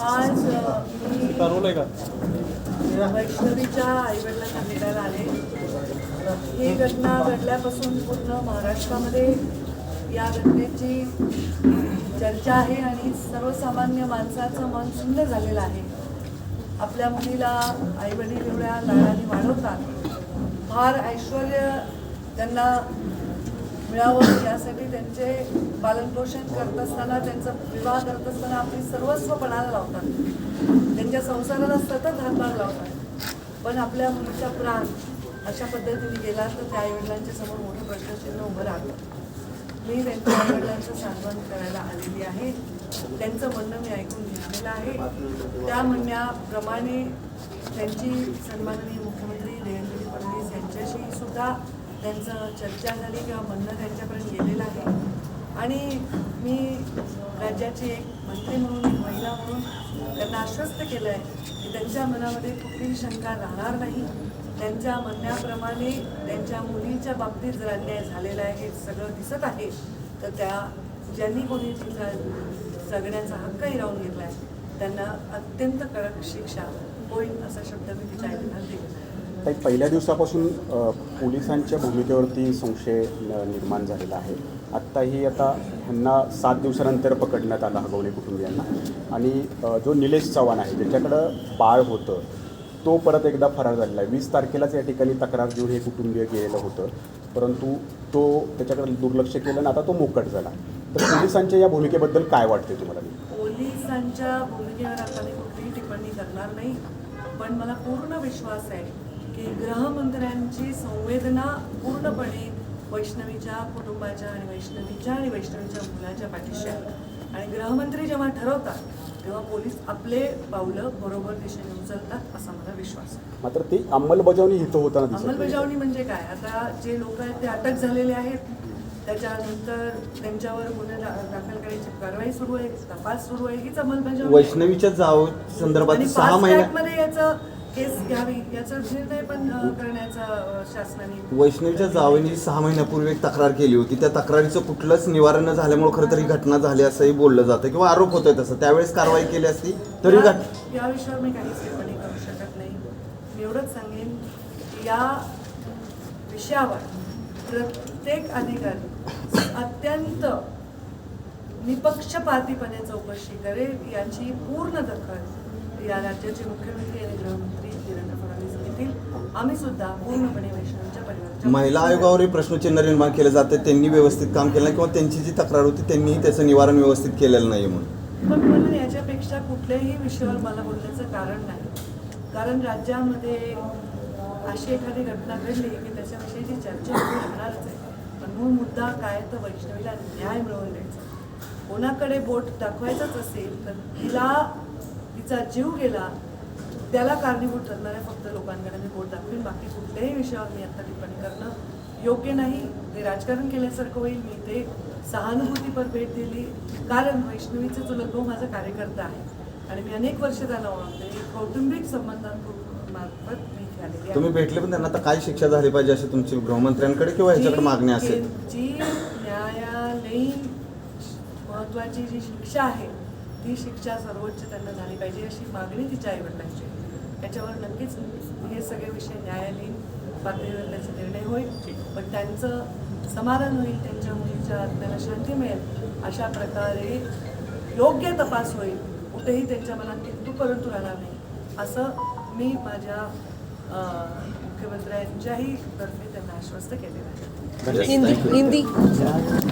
आज वैष्णवीच्या आईवडिलांना भेटायला आले. ही घटना घडल्यापासून पूर्ण महाराष्ट्रामध्ये या घटनेची चर्चा आहे आणि सर्वसामान्य माणसाचं मन सुंदर झालेलं आहे. आपल्या मुलीला आईवडील एवढ्या लाडाने वाढवतात. फार ऐश्वर त्यांना मिळावं यासाठी त्यांचे पालनपोषण करत असताना त्यांचा विवाह करत असताना आपली सर्वस्व पणाला लावतात. त्यांच्या संसाराला सतत हातभार लावतात. पण आपल्या मुलीचा प्राण अशा पद्धतीने गेला तर त्या आईवडिलांच्या समोर मोठं प्रश्नचिन्ह उभं राहतं. मी त्यांच्या आईवडिलांचं सांत्वन करायला आलेली आहे. त्यांचं म्हणणं मी ऐकून घेतलेलं आहे. त्या म्हणण्याप्रमाणे त्यांची सन्माननीय मुख्यमंत्री देवेंद्र फडणवीस यांच्याशी सुद्धा त्यांचं चर्चा झाली किंवा म्हणणं त्यांच्यापर्यंत गेलेलं आहे. आणि मी राज्याची एक मंत्री म्हणून एक महिला म्हणून त्यांना आश्वस्त केलं आहे की त्यांच्या मनामध्ये कुठलीही शंका राहणार नाही. त्यांच्या म्हणण्याप्रमाणे त्यांच्या मुलीच्या बाबतीत जर अन्याय झालेला आहे हे सगळं दिसत आहे तर त्या ज्यांनी कोणी तिचा जगण्याचा हक्क हिरावून घेतला आहे त्यांना अत्यंत कडक शिक्षा होईल असा शब्द मी तिच्या आईला दिला. ताई पहिल्या दिवसापासून पोलिसांच्या भूमिकेवरती संशय निर्माण झालेला आहे. आत्ताही आता ह्यांना सात दिवसानंतर पकडण्यात आलं हगवणे कुटुंबियांना. आणि जो निलेश चव्हाण आहे ज्याच्याकडं बाळ होतं तो परत एकदा फरार झालेला आहे. वीस तारखेलाच या ठिकाणी तक्रार देऊन हे कुटुंबीय गेलेलं होतं. परंतु तो त्याच्याकडे दुर्लक्ष केलं आणि आता तो मोकट झाला. तर पोलिसांच्या या भूमिकेबद्दल काय वाटते तुम्हाला? पोलिसांच्या भूमिकेवर आता मी कुठलीही टिप्पणी करणार नाही. पण मला पूर्ण विश्वास आहे की गृहमंत्र्यांची संवेदना पूर्णपणे वैष्णवीच्या कुटुंबाच्या आणि वैष्णवीच्या आणि वैष्णवीच्या मुलाच्या पाठीशी आहे. आणि गृहमंत्री जेव्हा ठरवतात तेव्हा पोलीस आपले पावलं बरोबर दिशेने उचलतात असा मला विश्वास आहे. मात्र ती अंमलबजावणी होताना. अंमलबजावणी म्हणजे काय? आता जे लोक आहेत ते अटक झालेले आहेत. त्याच्यानंतर त्यांच्यावर गुन्हे दा- दाखल करायची कारवाई सुरू आहे तपास सुरू आहे हीच अंमलबजावणी आहे. वैष्णवीच्या जाव संदर्भात आणि सहा fast महिन्या मध्ये याचं केस घ्यावी याचा निर्णय पण अ, करण्याचा अ, शासनाने वैष्णवीच्या जावेनी सहा महिन्यापूर्वी एक तक्रार केली होती. त्या तक्रारीचं कुठलंच निवारण न झाल्यामुळे खरं तर ही घटना झाली असंही बोललं जातं किंवा आरोप होतोय तसं. त्यावेळेस कारवाई केली असती तरी या- घट या विषयावर मी काहीच टिप्पणी करू शकत नाही. मी एवढंच सांगेन की या विषयावर प्रत्येक अधिकारी अत्यंत निपक्षपातीपणे चौकशी करेल याची पूर्ण दखल या राज्याचे मुख्यमंत्री आणि गृहमंत्री देवेंद्र फडणवीस घेतील. आम्ही सुद्धा पूर्णपणे वैष्णवीच्या परिवाराच्या महिला आयोगावरही प्रश्नचिन्ह निर्माण केलं जातं. त्यांनी व्यवस्थित काम केलं नाही किंवा त्यांची जी तक्रार होती त्यांनीही त्याचं निवारण व्यवस्थित केलेलं नाही म्हणून. पण म्हणून याच्यापेक्षा कुठल्याही विषयावर मला बोलण्याचं कारण नाही. कारण राज्यामध्ये अशी एखादी घटना घडली की त्याच्याविषयीची चर्चा होती राहणारच आहे. मूळ मुद्दा काय तर वैष्णवीला न्याय मिळवून द्यायचा. कोणाकडे बोट दाखवायचंच असेल तर तिला तिचा जीव गेला त्याला कारणीभूत ठरणाऱ्या फक्त लोकांकडे मी बोट दाखवीन. बाकी कुठल्याही विषयावर मी आता टिप्पणी करणं योग्य नाही. ते राजकारण केल्यासारखं होईल. मी ते सहानुभूतीपर भेट दिली. कारण वैष्णवीचं चुलत भाऊ माझा कार्यकर्ता आहे. आणि मी अनेक वर्ष त्याला ओळखते. कौटुंबिक मी आहे. तुम्ही भेटले पण त्यांना आता काय शिक्षा झाली पाहिजे अशी तुमची गृहमंत्र्यांकडे किंवा ह्याच्याकडे मागणी असेल? जी न्यायालयीन महत्वाची जी शिक्षा आहे ती शिक्षा सर्वोच्च त्यांना झाली पाहिजे अशी मागणी तिच्या आईवडिलांची आहे. याच्यावर नक्कीच हे सगळे विषय न्यायालयीन पातळीवर त्याचा निर्णय होईल. पण त्यांचं समाधान होईल त्यांच्या मुलीच्या आत्म्याला शांती मिळेल अशा प्रकारे योग्य तपास होईल. कुठेही त्यांच्या मनात किंतू परंतु राहणार नाही. असं मी माझ्या मुख्यमंत्र्यांच्याही तर्फे त्यांना आश्वस्त केलेलं आहे. हिंदी हिंदी